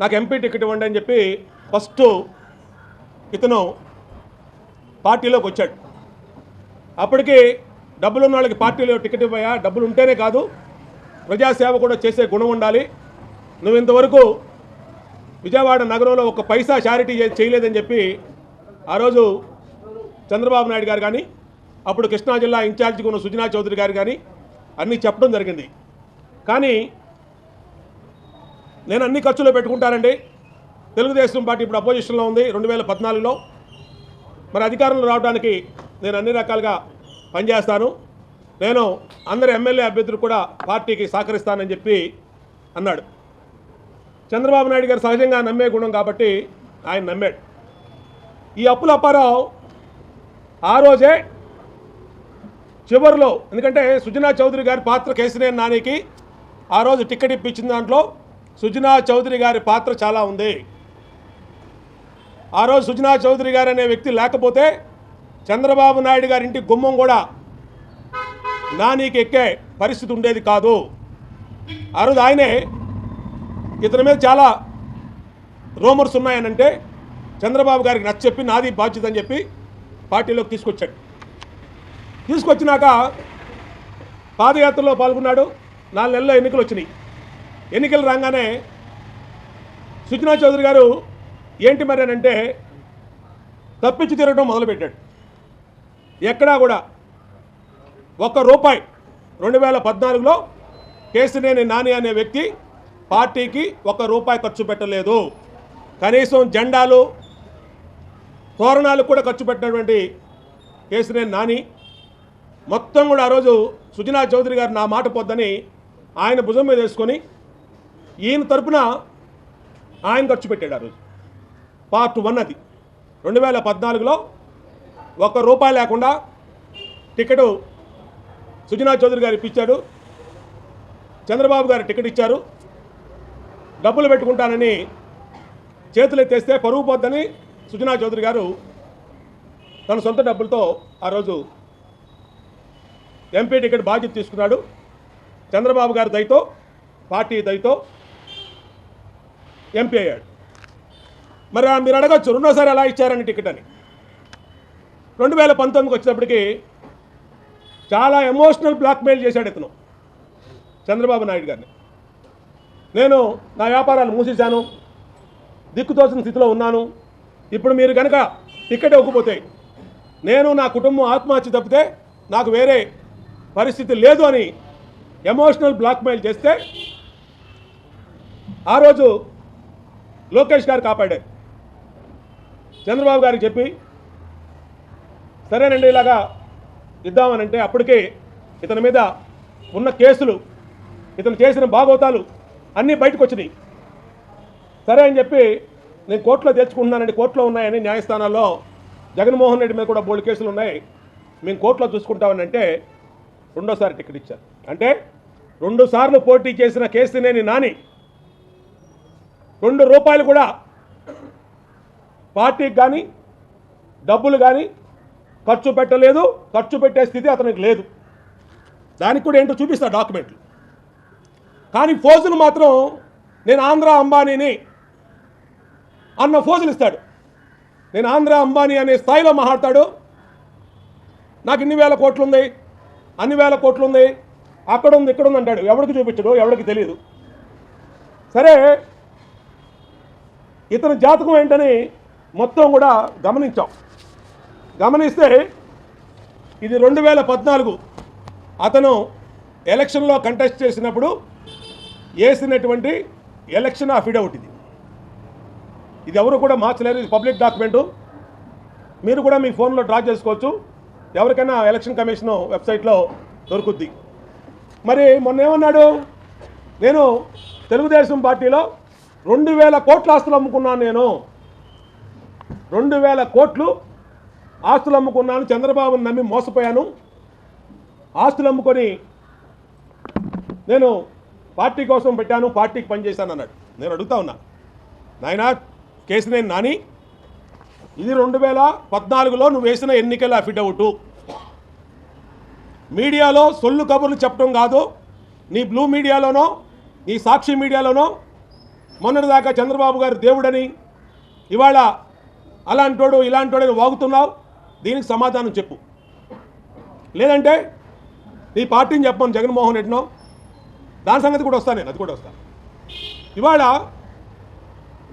నాకు MP ticket ఇవ్వండి అని చెప్పి ఫస్ట్ ఇతను పార్టీలోకి వచ్చాడు. అప్పటికి డబ్బులు ఉన్న వాళ్ళకి పార్టీలో టికెట్ ఇవ్వయా? డబ్బులు ఉంటేనే కాదు ప్రజాసేవ కూడా చేసే గుణం ఉండాలి. నువ్వు ఇంతవరకు విజయవాడ నగరంలో ఒక పైసా చారిటీ చేయలేదని చెప్పి ఆ రోజు చంద్రబాబు నాయుడు గారు కానీ అప్పుడు కృష్ణా జిల్లా ఇన్ఛార్జ్గా ఉన్న సుజనా చౌదరి గారు కానీ అన్నీ చెప్పడం జరిగింది. కానీ నేను అన్ని ఖర్చులో పెట్టుకుంటానండి. తెలుగుదేశం పార్టీ ఇప్పుడు అపోజిషన్లో ఉంది రెండు వేల పద్నాలుగులో. మరి అధికారంలో రావడానికి నేను అన్ని రకాలుగా పనిచేస్తాను. నేను అందరి ఎమ్మెల్యే అభ్యర్థులు కూడా పార్టీకి సహకరిస్తానని చెప్పి అన్నాడు. చంద్రబాబు నాయుడు గారు సహజంగా నమ్మే గుణం కాబట్టి ఆయన నమ్మాడు. ఈ అప్పుల అప్పారావు ఆ రోజే చివరిలో ఎందుకంటే సుజనా చౌదరి గారి పాత్ర కేసినేని నానికి ఆ రోజు టికెట్ ఇప్పించిన దాంట్లో సుజనా చౌదరి గారి పాత్ర చాలా ఉంది. ఆ రోజు సుజనా చౌదరి గారు అనే వ్యక్తి లేకపోతే చంద్రబాబు నాయుడు గారి ఇంటి గుమ్మం కూడా నానికి ఎక్కే పరిస్థితి ఉండేది కాదు. ఆ రోజు ఆయనే ఇతని మీద చాలా రూమర్స్ ఉన్నాయనంటే చంద్రబాబు గారికి నచ్చ చెప్పి నాది బాధ్యత అని చెప్పి పార్టీలోకి తీసుకొచ్చాడు. తీసుకొచ్చినాక పాదయాత్రలో పాల్గొన్నాడు. నాలుగు నెలల్లో ఎన్నికలు వచ్చినాయి. ఎన్నికలు రాగానే సుజనా చౌదరి గారు ఏంటి మరి అని అంటే తప్పించి తిరగడం మొదలుపెట్టాడు. ఎక్కడా కూడా ఒక్క రూపాయి రెండు వేల పద్నాలుగులో కేసినేని నాని అనే వ్యక్తి పార్టీకి ఒక్క రూపాయి ఖర్చు పెట్టలేదు. కనీసం జెండాలు తోరణాలు కూడా ఖర్చు పెట్టినటువంటి కేసినేని నాని మొత్తం కూడా ఆ రోజు సుజనా చౌదరి గారు నా మాట పొద్దని ఆయన భుజం మీద వేసుకొని ఈయన తరపున ఆయన ఖర్చు పెట్టాడు ఆ రోజు. పార్ట్ వన్ అది. రెండు వేల పద్నాలుగులో ఒక్క రూపాయి లేకుండా టికెట్ సుజనా చౌదరి గారు ఇప్పించాడు. చంద్రబాబు గారు టికెట్ ఇచ్చారు. డబ్బులు పెట్టుకుంటానని చేతులు ఎత్తేస్తే పరువు పోద్దని సుజనా చౌదరి గారు తన సొంత డబ్బులతో ఆ రోజు ఎంపీ టికెట్ బాధ్యత తీసుకున్నాడు. చంద్రబాబు గారి దయతో పార్టీ దయతో ఎంపీ అయ్యాడు. మరి మీరు అడగచ్చు రెండోసారి ఎలా ఇచ్చారని టికెట్ అని. రెండు వేల పంతొమ్మిదికి వచ్చినప్పటికీ చాలా ఎమోషనల్ బ్లాక్మెయిల్ చేశాడు ఇతను చంద్రబాబు నాయుడు గారిని. నేను నా వ్యాపారాలు మూసేశాను దిక్కుతోచిన స్థితిలో ఉన్నాను. ఇప్పుడు మీరు కనుక టికెట్ ఇవ్వకపోతే నేను నా కుటుంబం ఆత్మహత్య తప్పితే నాకు వేరే పరిస్థితి లేదు అని ఎమోషనల్ బ్లాక్మెయిల్ చేస్తే ఆ రోజు లోకేష్ గారు కాపాడారు. చంద్రబాబు గారికి చెప్పి సరేనండి ఇలాగా ఇద్దామనంటే అప్పటికే ఇతని మీద ఉన్న కేసులు ఇతను చేసిన బాగోతాలు అన్నీ బయటకు వచ్చినాయి సరే అని చెప్పి నేను కోర్టులో తెచ్చుకుంటున్నానండి కోర్టులో ఉన్నాయని న్యాయస్థానాల్లో జగన్మోహన్ రెడ్డి మీద కూడా బోల్డ్ కేసులు ఉన్నాయి. మేము కోర్టులో చూసుకుంటామని అంటే రెండోసారి టికెట్ ఇచ్చారు. అంటే రెండు సార్లు పోటీ చేసిన కేసునేని నాని రెండు రూపాయలు కూడా పార్టీకి కానీ డబ్బులు కానీ ఖర్చు పెట్టలేదు. ఖర్చు పెట్టే స్థితి అతనికి లేదు. దానికి కూడా ఏంటో చూపిస్తా డాక్యుమెంట్లు. కానీ ఫోజులు మాత్రం నేను ఆంధ్ర అంబానీని అన్న ఫోజులు ఇస్తాడు. నేను ఆంధ్ర అంబానీ అనే స్థాయిలో మాట్లాడతాడు. నాకు ఇన్ని వేల కోట్లు ఉన్నాయి. అన్ని వేల కోట్లు ఉంది అక్కడ ఉంది ఇక్కడ ఉంది అంటాడు. ఎవరికి చూపించడు ఎవరికి తెలియదు సరే ఇతని జాతకం ఏంటని మొత్తం కూడా గమనించాం. గమనిస్తే ఇది రెండు వేల పద్నాలుగు. అతను ఎలక్షన్లో కంటెస్ట్ చేసినప్పుడు వేసినటువంటి ఎలక్షన్ అఫిడవిట్ ఇది. ఇది ఎవరు కూడా మార్చలేరు. ఇది పబ్లిక్ డాక్యుమెంటు. మీరు కూడా మీ ఫోన్లో డ్రా చేసుకోవచ్చు. ఎవరికైనా ఎలక్షన్ కమిషన్ వెబ్సైట్లో దొరుకుద్ది. మరి మొన్న ఏమన్నాడు నేను తెలుగుదేశం పార్టీలో రెండు వేల కోట్ల ఆస్తులు అమ్ముకున్నాను నేను. రెండు వేల కోట్లు ఆస్తులు అమ్ముకున్నాను చంద్రబాబుని నమ్మి మోసపోయాను. ఆస్తులు అమ్ముకొని నేను పార్టీ కోసం పెట్టాను పార్టీకి పనిచేశాను అన్నాడు. నేను అడుగుతా ఉన్నా నాయనా కేసినేని నాని ఇది రెండు వేల పద్నాలుగులో నువ్వు వేసిన ఎన్నికల అఫిడవిటు. మీడియాలో సొల్లు కబుర్లు చెప్పడం కాదు. నీ బ్లూ మీడియాలోనో నీ సాక్షి మీడియాలోనో మొన్నటిదాకా చంద్రబాబు గారు దేవుడని ఇవాళ అలాంటోడు ఇలాంటోడని వాగుతున్నావు. దీనికి సమాధానం చెప్పు. లేదంటే నీ పార్టీని చెప్పాను జగన్మోహన్ రెడ్డినో. దాని సంగతి కూడా వస్తాను నేను అది కూడా వస్తాను ఇవాళ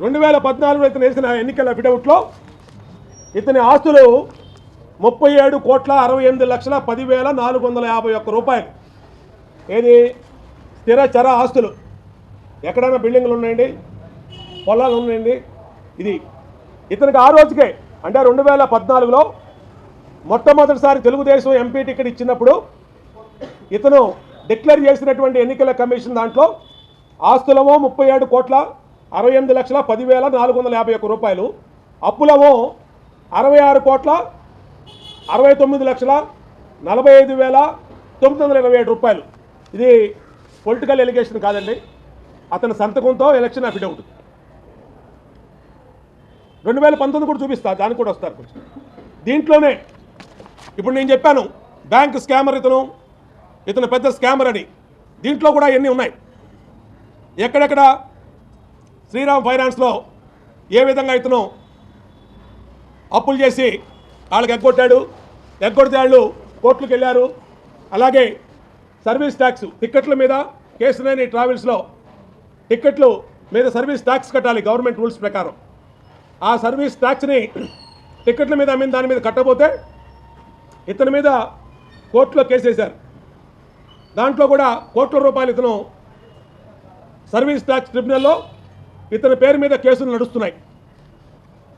రెండు వేల పద్నాలుగులో ఇతను వేసిన ఎన్నికల అఫిడవిట్లో ఇతని ఆస్తులు ముప్పై ఏడు కోట్ల అరవై ఎనిమిది లక్షల పదివేల నాలుగు వందల యాభై ఒక్క రూపాయలు. ఏది? స్థిర చర ఆస్తులు. ఎక్కడైనా బిల్డింగ్లు ఉన్నాయండి? పొలాలు ఉన్నాయండి? ఇది. ఇతనికి ఆ రోజుకే అంటే రెండు వేల పద్నాలుగులో మొట్టమొదటిసారి తెలుగుదేశం ఎంపీ టికెట్ ఇచ్చినప్పుడు ఇతను డిక్లేర్ చేసినటువంటి ఎన్నికల కమిషన్ దాంట్లో ఆస్తులమో ముప్పై ఏడు కోట్ల అరవై ఎనిమిది లక్షల పదివేల నాలుగు వందల యాభై ఒక్క రూపాయలు అప్పులమో అరవై ఆరు కోట్ల అరవై తొమ్మిది లక్షల నలభై ఐదు వేల తొమ్మిది వందల ఇరవై ఏడు రూపాయలు. ఇది పొలిటికల్ ఎలిగేషన్ కాదండి. అతని సంతకంతో ఎలక్షన్ అఫిడవిట్ రెండు వేల పంతొమ్మిది కూడా చూపిస్తా దానికి కూడా వస్తారు కొంచెం. దీంట్లోనే ఇప్పుడు నేను చెప్పాను బ్యాంక్ స్కామర్ ఇతను ఇతను పెద్ద స్కామర్ అని. దీంట్లో కూడా ఎన్ని ఉన్నాయి. ఎక్కడెక్కడ శ్రీరామ్ ఫైనాన్స్లో ఏ విధంగా ఇతను అప్పులు చేసి వాళ్ళకి ఎగ్గొట్టాడు ఎగ్గొడితే వాళ్ళు కోర్టులకు వెళ్ళారు? అలాగే సర్వీస్ ట్యాక్స్ టిక్కెట్ల మీద కేసులేని ట్రావెల్స్లో టిక్కెట్లు మీద సర్వీస్ ట్యాక్స్ కట్టాలి గవర్నమెంట్ రూల్స్ ప్రకారం. ఆ సర్వీస్ ట్యాక్స్ని టిక్కెట్ల మీద అమ్మిన దాని మీద కట్టబోతే ఇతని మీద కోర్టులో కేసేశారు దాంట్లో కూడా కోట్ల రూపాయలు ఇతను సర్వీస్ ట్యాక్స్ ట్రిబ్యునల్లో ఇతని పేరు మీద కేసులు నడుస్తున్నాయి.